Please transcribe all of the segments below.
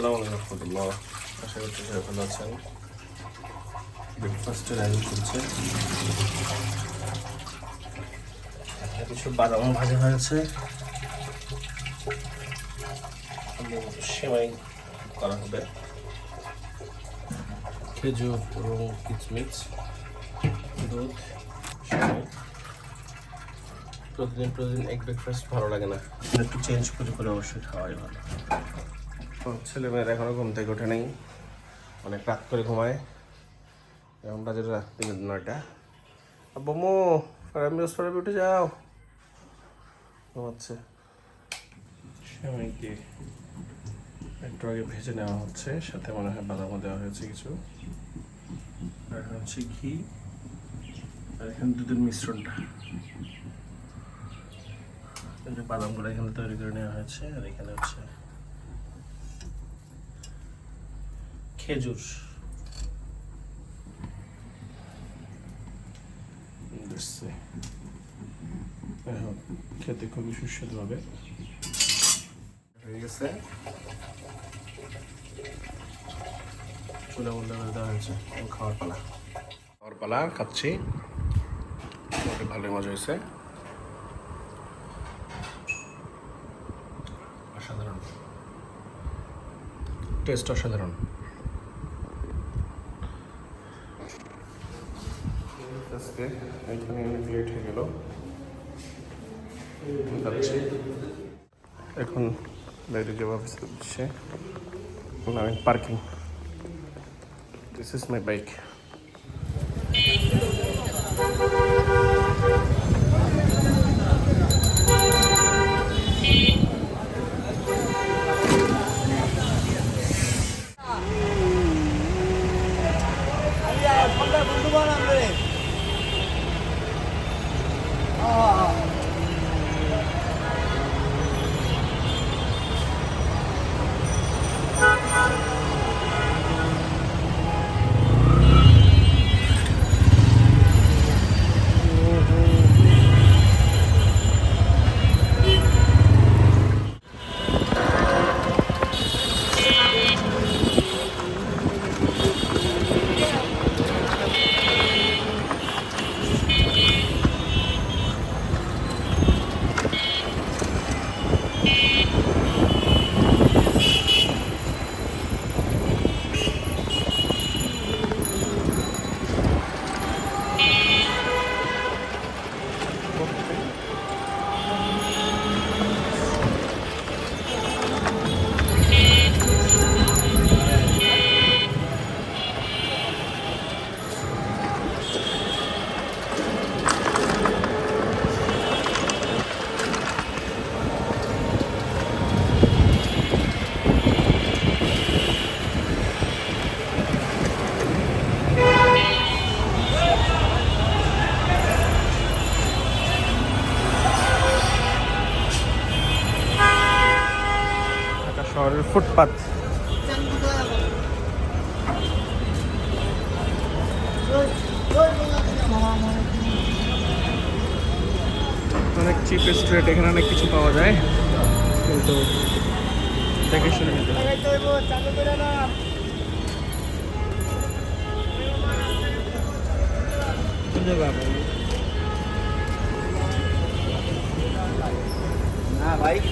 ভালো আছেন। ব্রেকফাস্টের করছে। কিছু বাদামও ভাজা হয়েছে। করা হবে। খেজুর এবং কিচমিচ, দুধ প্রতিদিন প্রতিদিন এক ব্রেকফাস্ট ভালো লাগে না। একটু চেঞ্জ করে করে অবশ্যই খাওয়াই ভালো। ছেলে মেয়েরা এখনও ঘুম থেকে ওঠে নেই। অনেক রাত করে ঘুমায়। এখন বাজে রাত নয়টা। বোমো ফারামিস ফারামি উঠে যাও। ঘুমাচ্ছে। একটু আগে ভেজে নেওয়া হচ্ছে, সাথে মনে হয় বাদামও দেওয়া হয়েছে কিছু। আর হচ্ছে ঘি, আর এখানে দুধের মিশ্রণটা। বাদামগুলো এখানে তৈরি করে নেওয়া হয়েছে, আর এখানে হচ্ছে খেজুর। খেতে খুবই সুস্বাদু হবে। দেওয়া হয়েছে। খাচ্ছি। হয়েছে। অসাধারণ। টেস্ট অসাধারণ। আজকে এখানে লেট হয়ে গেল যাচ্ছি এখন বাইরে যাবো অফিসে দিচ্ছে আমি parking this is my bike শহরের ফুটপাত। অনেক চিপেস্ট রেট এখানে অনেক কিছু পাওয়া যায়। কিন্তু দেখে শুনে নিতে হবে।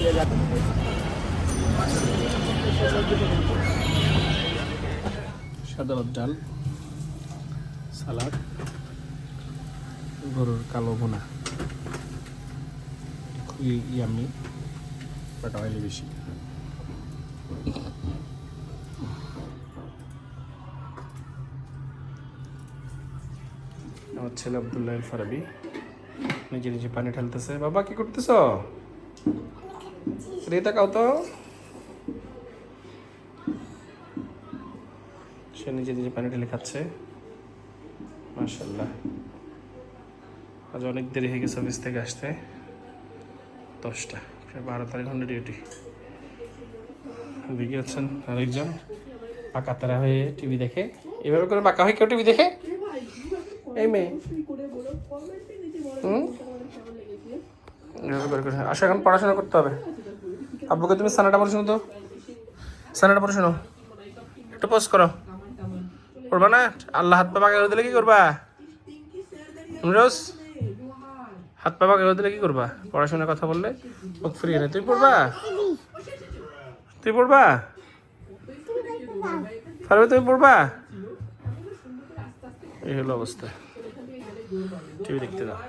সাদা ডাল সালাদ গরুর কালো ভুনা। খুবই ইয়ামি বাট অয়েলি বেশি। আমার ছেলে আবদুল্লাহ ফারাবি। নিজে নিজে পানি ঢালতেছে। বাবা কি করতেছ? রেতা কাও তো। সে নিজে নিজে পানি ঢেলে খাচ্ছে মার্শাল্লাহ আজ অনেক দেরি হয়ে গেছে অফিস থেকে আসতে। দশটা, প্রায় বারো তেরো ঘণ্টা ডিউটি দিকে আছেন আরেকজন। পাকা তারা হয়ে টিভি দেখে। এভাবে করে পাকা হয়ে কেউ টিভি দেখে? এই মেয়ে। হুম? আসো, এখন পড়াশোনা করতে হবে। আব্বুকে তুমি সানাটা পড়াশোনা তো। সানাটা পড়ে শোনো। একটু পোস্ট করো। পড়বা না? আল্লাহ হাত পা পাকা করে দিলে কি করবা? হাত পা পাকা করে দিলে কি করবা? পড়াশোনার কথা বললে মুখ ফিরিয়ে নেই তুই পড়বা? তুই পড়বা? পারবে তুমি পড়বা? এই হলো অবস্থা। টিভি দেখতে দাও।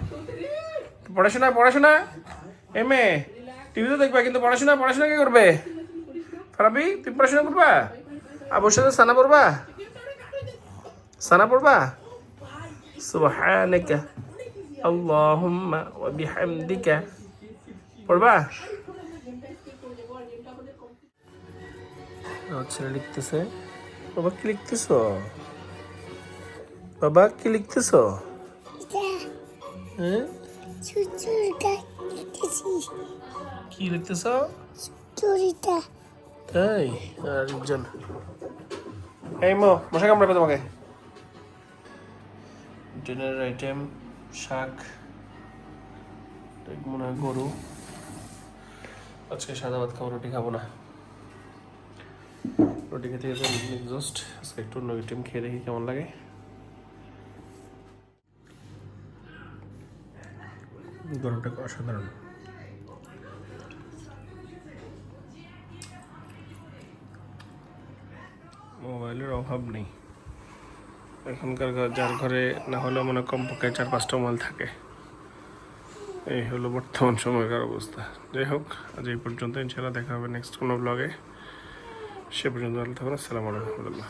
পড়াশোনা পড়াশোনা? এম এ টিভি তো দেখবা, কিন্তু পড়াশোনা পড়াশোনা কি করবে? ফারাবি, তুমি পড়াশোনা করবা? সাথে সানা পড়বা? সানা পড়বা? সুবহানাকা আল্লাহুম্মা ওয়া বিহামদিকা। পড়বা? আচ্ছা লিখতেছে। বাবা কি লিখতেছো? বাবা কি লিখতেছো? হ্যাঁ? কি লিখতেছ? তাই? আর একজন এই মো মশা কামড়াবে তোমাকে। ডিনার আইটেম শাক মনে হয় গরু। আজকে সাদা ভাত খাব, রুটি খাব না। রুটি খেতে খেতে এক্সস্ট আজকে একটু অন্য আইটেম খেয়ে দেখি কেমন লাগে। গরুটা অসাধারণ। মোবাইলের অভাব নেই। এখনকার ঘর- যার ঘরে না হলেও মনে কমপক্ষে চার পাঁচটা মাল থাকে। এই হলো বর্তমান সময়কার অবস্থা। যাই হোক, আজ এই পর্যন্ত ইনশাল্লাহ দেখা হবে নেক্সট কোনো ব্লগে সে পর্যন্ত থাকুন। আসসালামু আলাইকুম